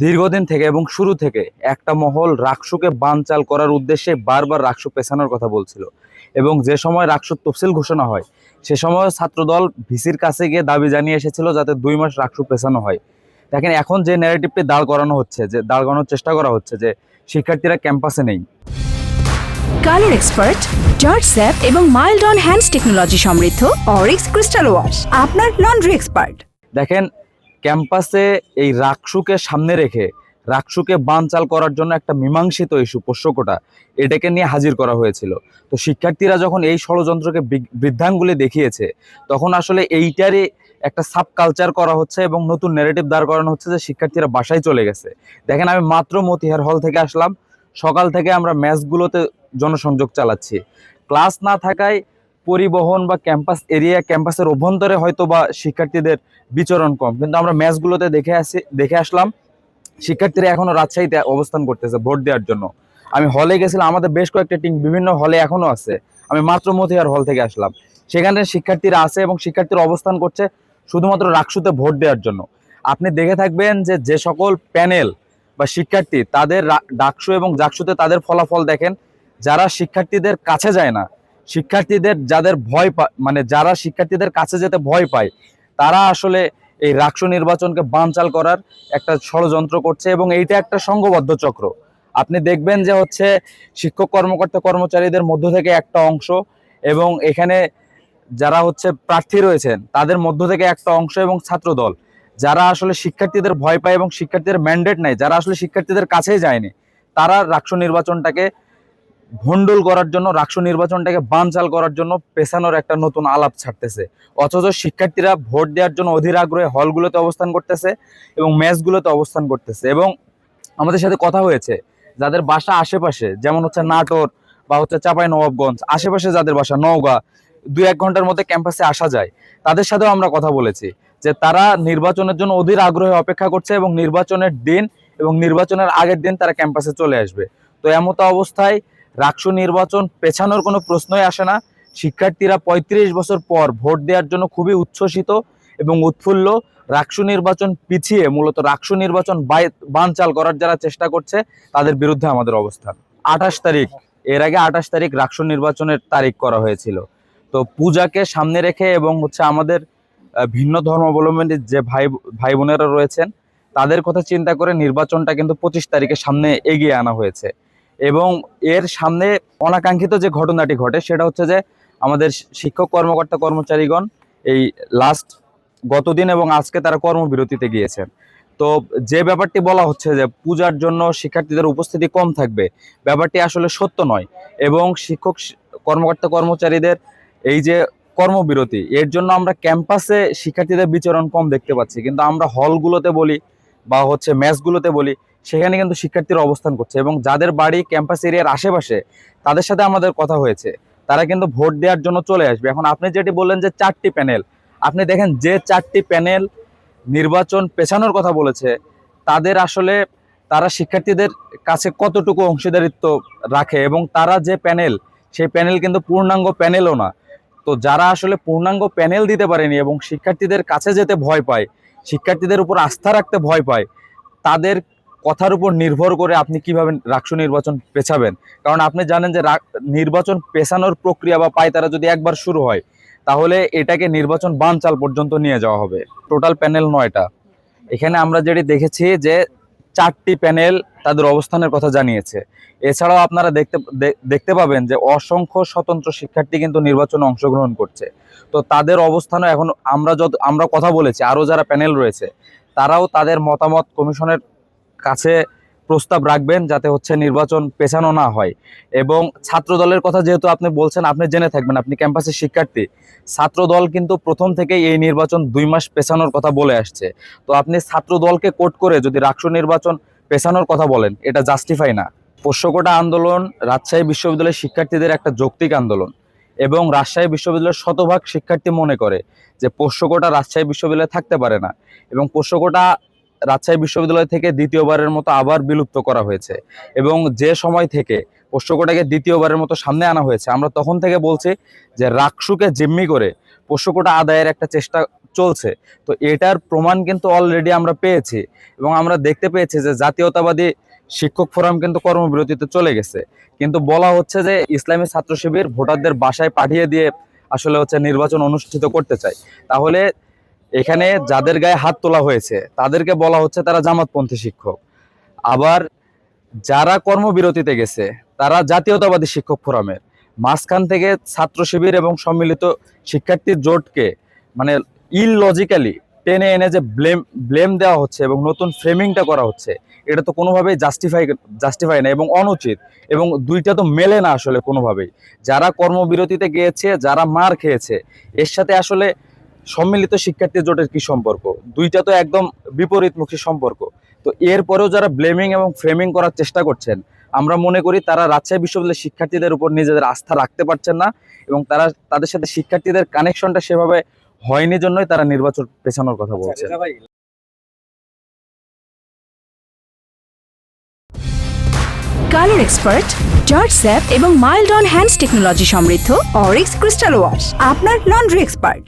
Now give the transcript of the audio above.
দীর্ঘদিন থেকে এবং শুরু থেকে একটা মহল রাকসুকে বানচাল করার উদ্দেশ্যে বারবার রাকসু পেছানোর কথা বলছিল। এবং যে সময় রাকসুর তফসিল ঘোষণা হয় সে সময় ছাত্রদল ভিসির কাছে গিয়ে দাবি জানিয়ে এসেছিল যাতে দুই মাস রাকসু পেছানো হয়। দেখেন এখন যে ন্যারেটিভটি দাঁড় করানো হচ্ছে যে দাঁড় করানোর চেষ্টা করা হচ্ছে যে শিক্ষার্থীরা ক্যাম্পাসে নেই। কালার এক্সপার্ট জর্জ স্যাপ এবং মাইল্ড অন হ্যান্ডস টেকনোলজি সমৃদ্ধ অরিক্স ক্রিস্টাল ওয়াশ আপনার লন্ড্রি এক্সপার্ট দেখেন ক্যাম্পাসে এই রাকসুকে সামনে রেখে রাকসুকে বানচাল করার জন্য একটা মীমাংসিত ইস্যু, পোষ্যকোটা, এটাকে নিয়ে হাজির করা হয়েছিল। তো শিক্ষার্থীরা যখন এই ষড়যন্ত্রকে বৃদ্ধাঙ্গুলি দেখিয়েছে, তখন আসলে এইটারই একটা সাব কালচার করা হচ্ছে এবং নতুন নেগেটিভ দাঁড় করানো হচ্ছে যে শিক্ষার্থীরা বাসায় চলে গেছে। দেখেন, আমি মাত্র মতিহার হল থেকে আসলাম। সকাল থেকে আমরা ম্যাচগুলোতে জনসংযোগ চালাচ্ছি। ক্লাস না থাকায় পরিবহন বা ক্যাম্পাস এরিয়া ক্যাম্পাসের অভ্যন্তরে হয়তো বা শিক্ষার্থীদের বিচরণ কম। কিন্তু আমরা ম্যাচগুলোতে দেখে আসি, দেখে আসলাম, শিক্ষার্থীরা এখনও রাজশাহীতে অবস্থান করতেছে ভোট দেওয়ার জন্য। আমি হলে গেছিলাম, আমাদের বেশ কয়েকটা টিম বিভিন্ন হলে এখনও আছে। আমি মাত্র মতিহার হল থেকে আসলাম। সেখানে শিক্ষার্থীরা আছে এবং শিক্ষার্থীরা অবস্থান করছে শুধুমাত্র রাকসুতে ভোট দেওয়ার জন্য। আপনি দেখে থাকবেন যে যে সকল প্যানেল বা শিক্ষার্থী তাদের ডাকসু এবং জাকসুতে তাদের ফলাফল দেখেন, যারা শিক্ষার্থীদের কাছে যায় না শিক্ষার্থীদের যাদের ভয় মানে যারা শিক্ষার্থীদের কাছে যেতে ভয় পায়, তারা আসলে এই রাকসু নির্বাচনকে বানচাল করার একটা ষড়যন্ত্র করছে এবং এইটা একটা সংঘবদ্ধ চক্র। আপনি দেখবেন যে হচ্ছে শিক্ষক কর্মকর্তা কর্মচারীদের মধ্য থেকে একটা অংশ এবং এখানে যারা হচ্ছে প্রার্থী রয়েছেন, তাদের মধ্য থেকে একটা অংশ এবং ছাত্র দল যারা আসলে শিক্ষার্থীদের ভয় পায় এবং শিক্ষার্থীদের ম্যান্ডেট নাই যারা আসলে শিক্ষার্থীদের কাছেই যায়নি, তারা রাকসু নির্বাচনটাকে ভণ্ডুল করার জন্য, রাকসু নির্বাচনটাকে বানচাল করার জন্য পেছানোর একটা নতুন আলাপ ছাড়তেছে। অথচ শিক্ষার্থীরা ভোট দেওয়ার জন্য অধীর আগ্রহে হলগুলোতে অবস্থান করতেছে এবং ম্যাচগুলোতে অবস্থান করতেছে। এবং আমাদের সাথে কথা হয়েছে, যাদের বাসা আশেপাশে, যেমন হচ্ছে নাটোর বা হচ্ছে চাপাই নবাবগঞ্জ, আশেপাশে যাদের বাসা, নওগাঁ দুই এক ঘণ্টার মধ্যে ক্যাম্পাসে আসা যায়। তাদের সাথেও আমরা কথা বলেছি যে তারা নির্বাচনের জন্য অধীর আগ্রহে অপেক্ষা করছে এবং নির্বাচনের দিন এবং নির্বাচনের আগের দিন তারা ক্যাম্পাসে চলে আসবে। তো এমতো অবস্থায় রাকসু নির্বাচন পেছানোর কোনো প্রশ্নই আসে না। শিক্ষার্থীরা ৩৫ বছর পর ভোট দেওয়ার জন্য খুবই উচ্ছ্বসিত এবং উৎফুল্ল। রাকসু নির্বাচন পিছিয়ে মূলত রাকসু নির্বাচন বানচাল করার যারা চেষ্টা করছে, তাদের বিরুদ্ধে আমাদের অবস্থান। আঠাশ তারিখ, এর আগে আঠাশ তারিখ রাকসু নির্বাচনের তারিখ করা হয়েছিল। তো পূজাকে সামনে রেখে এবং হচ্ছে আমাদের ভিন্ন ধর্মাবলম্বী যে ভাই ভাই বোনেরা রয়েছেন, তাদের কথা চিন্তা করে নির্বাচনটা কিন্তু পঁচিশ তারিখের সামনে এগিয়ে আনা হয়েছে। এবং এর সামনে অনাকাঙ্ক্ষিত যে ঘটনাটি ঘটে, সেটা হচ্ছে যে আমাদের শিক্ষক কর্মকর্তা কর্মচারীগণ এই লাস্ট গতদিন এবং আজকে তারা কর্মবিরতিতে গিয়েছেন। তো যে ব্যাপারটি বলা হচ্ছে যে পূজার জন্য শিক্ষার্থীদের উপস্থিতি কম থাকবে, ব্যাপারটি আসলে সত্য নয় এবং শিক্ষক কর্মকর্তা কর্মচারীদের এই যে কর্মবিরতি, এর জন্য আমরা ক্যাম্পাসে শিক্ষার্থীদের বিচরণ কম দেখতে পাচ্ছি। কিন্তু আমরা হলগুলোতে বলি বা হচ্ছে ম্যাচগুলোতে বলি সেখানে কিন্তু শিক্ষার্থীরা অবস্থান করছে এবং যাদের বাড়ি ক্যাম্পাস এরিয়ার আশেপাশে তাদের সাথে আমাদের কথা হয়েছে। তারা কিন্তু ভোট দেওয়ার জন্য চলে আসবে। এখন আপনি যেটি বললেন যে চারটি প্যানেল, আপনি দেখেন যে চারটি প্যানেল নির্বাচন পেছানোর কথা বলেছে, তাদের আসলে তারা শিক্ষার্থীদের কাছে কতটুকু অংশীদারিত্ব রাখে এবং তারা যে প্যানেল, সেই প্যানেল কিন্তু পূর্ণাঙ্গ প্যানেলও না। তো যারা আসলে পূর্ণাঙ্গ প্যানেল দিতে পারেনি এবং শিক্ষার্থীদের কাছে যেতে ভয় পায়, শিক্ষার্থীদের উপর আস্থা রাখতে ভয় পায়, তাদের কথার উপর নির্ভর করে আপনি কীভাবে রাকসু নির্বাচন পেছাবেন। কারণ আপনি জানেন যে নির্বাচন পেছানোর প্রক্রিয়া বা পায়তারা যদি একবার শুরু হয়, তাহলে এটাকে নির্বাচন বানচাল পর্যন্ত নিয়ে যাওয়া হবে। টোটাল প্যানেল নয়টা। এখানে আমরা যেটি দেখেছি যে চারটি প্যানেল তাদের অবস্থানের কথা জানিয়েছে। এছাড়াও আপনারা দেখতে দেখতে পাবেন যে অসংখ্য স্বতন্ত্র শিক্ষার্থী কিন্তু নির্বাচনে অংশগ্রহণ করছে। তো তাদের অবস্থানও এখন আমরা যত আমরা কথা বলেছি, আরও যারা প্যানেল রয়েছে, তারাও তাদের মতামত কমিশনের কাছে প্রস্তাব রাখবেন যাতে হচ্ছে নির্বাচন পেছানো না হয়। এবং ছাত্র দলের কথা যেহেতু আপনি বলছেন, আপনি জেনে থাকবেন, আপনি ক্যাম্পাসের শিক্ষার্থী। ছাত্র দল কিন্তু প্রথম থেকেই এই নির্বাচন দুই মাস পেছানোর কথা বলে আসছে। তো আপনি ছাত্র দলকে কোট করে যদি রাষ্ট্র নির্বাচন পেছানোর কথা বলেন, এটা জাস্টিফাই না। পোষ্যকোটা আন্দোলন রাজশাহী বিশ্ববিদ্যালয়ের শিক্ষার্থীদের একটা যৌক্তিক আন্দোলন এবং রাজশাহী বিশ্ববিদ্যালয়ের শতভাগ শিক্ষার্থী মনে করে যে পোষ্যকোটা রাজশাহী বিশ্ববিদ্যালয়ে থাকতে পারে না। এবং পোষ্যকোটা রাজশাহী বিশ্ববিদ্যালয় থেকে দ্বিতীয়বারের মতো আবার বিলুপ্ত করা হয়েছে। এবং যে সময় থেকে পোষ্যকোটাকে দ্বিতীয়বারের মতো সামনে আনা হয়েছে, আমরা তখন থেকে বলছি যে রাকসুকে জিম্মি করে পোষ্যকোটা আদায়ের একটা চেষ্টা চলছে। তো এটার প্রমাণ কিন্তু অলরেডি আমরা পেয়েছি এবং আমরা দেখতে পেয়েছি যে জাতীয়তাবাদী শিক্ষক ফোরাম কিন্তু কর্মবিরতিতে চলে গেছে। কিন্তু বলা হচ্ছে যে ইসলামী ছাত্র শিবির ভোটারদের বাসায় পাঠিয়ে দিয়ে আসলে হচ্ছে নির্বাচন অনুষ্ঠিত করতে চায়। তাহলে এখানে যাদের গায়ে হাত তোলা হয়েছে, তাদেরকে বলা হচ্ছে তারা জামাতপন্থী শিক্ষক। আবার যারা কর্মবিরতিতে গেছে, তারা জাতীয়তাবাদী শিক্ষক ফোরামের। মাঝখান থেকে ছাত্র শিবির এবং সম্মিলিত শিক্ষার্থীর জোটকে মানে ইললজিক্যালি টেনে এনে যে ব্লেম ব্লেম দেওয়া হচ্ছে এবং নতুন ফ্রেমিংটা করা হচ্ছে, এটা তো কোনোভাবেই জাস্টিফাই জাস্টিফাই না এবং অনুচিত এবং দুইটা তো মেলে না আসলে কোনোভাবেই। যারা কর্মবিরতিতে গিয়েছে, যারা মার খেয়েছে, এর সাথে আসলে সম্মিলিত শিক্ষার্থী জোটের কি সম্পর্ক? দুইটা তো একদম বিপরীতমুখী সম্পর্ক। তো এরপরেও যারা ব্লেমিং এবং ফ্রেমিং করার চেষ্টা করছেন আমরা মনে করি তারা রাজশাহী বিশ্ববিদ্যালয়ের শিক্ষার্থীদের উপর নিজেদের আস্থা রাখতে পারছেন না এবং তারা তাদের সাথে শিক্ষার্থীদের কানেকশনটা সেভাবে হয়নি জন্যই তারা নির্বাচন পেছানোর কথা বলছেন। কালার এক্সপার্ট জর্জ স্যাপ এবং মাইল্ড অন হ্যান্ডস টেকনোলজি সমৃদ্ধ অরিক্স ক্রিস্টাল ওয়াশ আপনার লন্ড্রি এক্সপার্ট